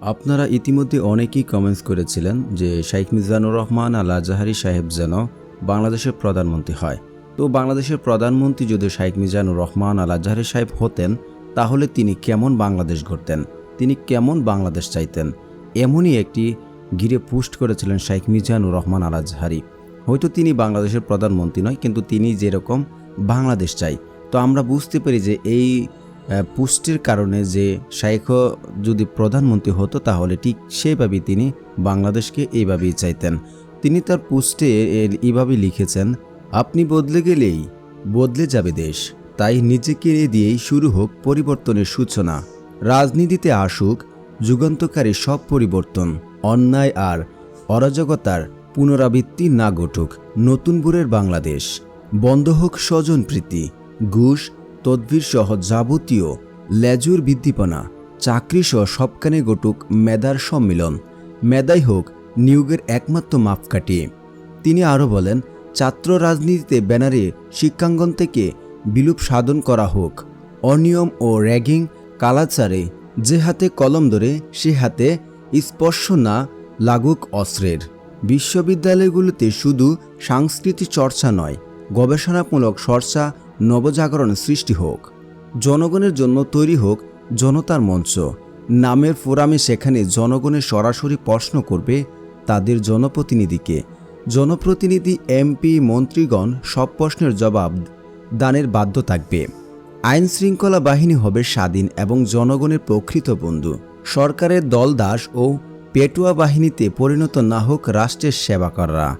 আপনারা ইতিমধ্যে অনেকেই কমেন্টস করেছিলেন যে শাইখ মিজানুর রহমান আল আজাহারি সাহেব যেন বাংলাদেশের প্রধানমন্ত্রী হয়। তো বাংলাদেশের প্রধানমন্ত্রী যদি শাইখ মিজানুর রহমান আল আজাহারি সাহেব হতেন, তাহলে তিনি কেমন বাংলাদেশ গড়তেন? তিনি কেমন বাংলাদেশ চাইতেন? এমনই একটি ঘিরে পোস্ট করেছিলেন শাইখ মিজানুর রহমান আল আজহারি হয়তো তিনি বাংলাদেশের প্রধানমন্ত্রী নয়, কিন্তু তিনি যেরকম বাংলাদেশ চাই। তো আমরা বুঝতে পারি যে এই পুষ্টির কারণে যে শাইখ যদি প্রধানমন্ত্রী হতো, তাহলে ঠিক সেইভাবেই তিনি বাংলাদেশকে এইভাবেই চাইতেন। তিনি তার পুষ্টে এইভাবে লিখেছেন, আপনি বদলে গেলেই বদলে যাবে দেশ। তাই নিজেকে দিয়েই শুরু হোক পরিবর্তনের সূচনা। রাজনীতিতে আসুক, যুগান্তকারী সব পরিবর্তন, অন্যায় আর অরাজকতার পুনরাবৃত্তি না ঘটুক। নতুন বুড়ের বাংলাদেশ, বন্ধ হোক স্বজন প্রীতি, ঘুষ তদ্ভির সহ যাবতীয় লেজুর বিদ্যিপনা, চাকরি সহ সবখানে ঘটুক মেধার সম্মিলন। মেদাই হোক নিয়োগের একমাত্র মাপকাঠি। তিনি আরও বলেন, ছাত্র রাজনীতিতে ব্যানারে শিক্ষাঙ্গন থেকে বিলুপ সাধন করা হোক। অনিয়ম ও র্যাগিং কালাচারে যে হাতে কলম ধরে, সে হাতে স্পর্শ না লাগুক অস্ত্রের। বিশ্ববিদ্যালয়গুলোতে শুধু সাংস্কৃতিক চর্চা নয়, গবেষণামূলক চর্চা নবজাগরণ সৃষ্টি হোক। জনগণের জন্য তৈরি হোক জনতার মঞ্চ। নামের ফোরামে সেখানে জনগণের সরাসরি প্রশ্ন করবে তাদের জনপ্রতিনিধিকে। জনপ্রতিনিধি, এমপি, মন্ত্রীগণ সব প্রশ্নের জবাব দানের বাধ্য থাকবে। আইন শৃঙ্খলা বাহিনী হবে স্বাধীন এবং জনগণের প্রকৃত বন্ধু। সরকারের দলদাস ও পেটুয়া বাহিনীতে পরিণত না হোক রাষ্ট্রের সেবাকররা।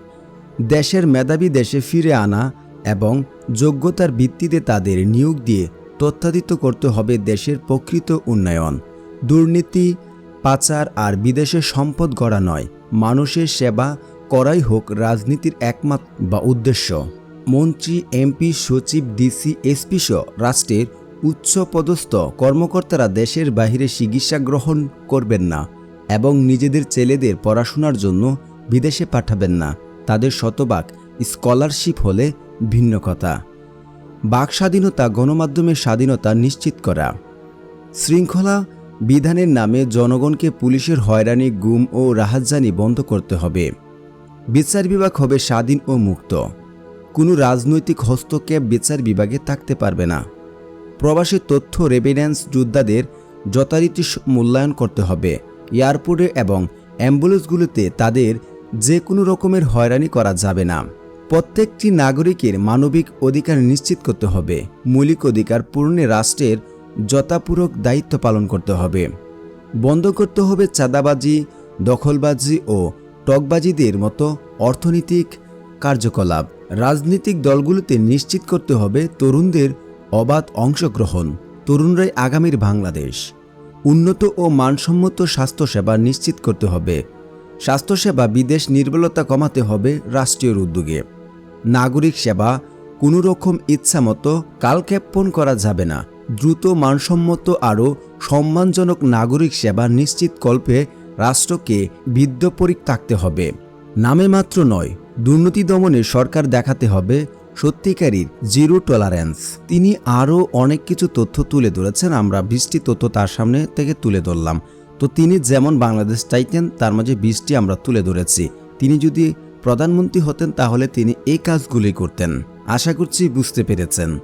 দেশের মেধাবী দেশে ফিরে আনা এবং যোগ্যতার ভিত্তিতে তাদের নিয়োগ দিয়ে তথ্যাদিত করতে হবে দেশের প্রকৃত উন্নয়ন। দুর্নীতি, পাচার আর বিদেশে সম্পদ গড়া নয়। মানুষের সেবা করাই হোক রাজনীতির একমাত্র বা উদ্দেশ্য। মন্ত্রী, এমপি, সচিব, ডিসি, এসপি সহ রাষ্ট্রের উচ্চপদস্থ কর্মকর্তারা দেশের বাইরে চিকিৎসা গ্রহণ করবেন না এবং নিজেদের ছেলেদের পড়াশোনার জন্য বিদেশে পাঠাবেন না। তাদের শতভাগ স্কলারশিপ হলে ভিন্ন কথা বাক স্বাধীনতা গণমাধ্যমের স্বাধীনতা নিশ্চিত করা। শৃঙ্খলা বিধানের নামে জনগণকে পুলিশের হয়রানি, গুম ও রাহাজানি বন্ধ করতে হবে। বিচার বিভাগ হবে স্বাধীন ও মুক্ত। কোনো রাজনৈতিক হস্তক্ষেপ বিচার বিভাগে থাকতে পারবে না। প্রবাসী তথ্য রেভিডেন্স যোদ্ধাদের যথারীতি মূল্যায়ন করতে হবে। এয়ারপোর্টে এবং অ্যাম্বুলেন্সগুলোতে তাদের যে কোনো রকমের হয়রানি করা যাবে না। প্রত্যেকটি নাগরিকের মানবিক অধিকার নিশ্চিত করতে হবে। মৌলিক অধিকার পূরণে রাষ্ট্রের যথাপূরক দায়িত্ব পালন করতে হবে। বন্ধ করতে হবে চাঁদাবাজি, দখলবাজি ও টকবাজিদের মতো অর্থনৈতিক কার্যকলাপ। রাজনৈতিক দলগুলোতে নিশ্চিত করতে হবে তরুণদের অবাধ অংশগ্রহণ। তরুণরাই আগামীর বাংলাদেশ। উন্নত ও মানসম্মত স্বাস্থ্যসেবা নিশ্চিত করতে হবে। স্বাস্থ্যসেবা বিদেশ নির্বলতা কমাতে হবে রাষ্ট্রীয় উদ্যোগে। নাগরিক সেবা কোনো রকম ইচ্ছামতো কালক্ষেপণ করা যাবে না। দ্রুত মানসম্মত আরও সম্মানজনক নাগরিক সেবা নিশ্চিত কল্পে রাষ্ট্রকে বিদ্যপরিক থাকতে হবে। নামে মাত্র নয়, দুর্নীতি দমনে সরকার দেখাতে হবে সত্যিকারীর জিরো টলারেন্স। তিনি আরও অনেক কিছু তথ্য তুলে ধরেছেন, আমরা বৃষ্টি তথ্য তার সামনে থেকে তুলে ধরলাম। তো তিনি যেমন বাংলাদেশ চাইতেন, তার মাঝে বৃষ্টি আমরা তুলে ধরেছি। তিনি যদি প্রধানমন্ত্রী হতেন তাহলে তিনি এই কাজগুলি করতেন। আশা করছি বুঝতে পেরেছেন।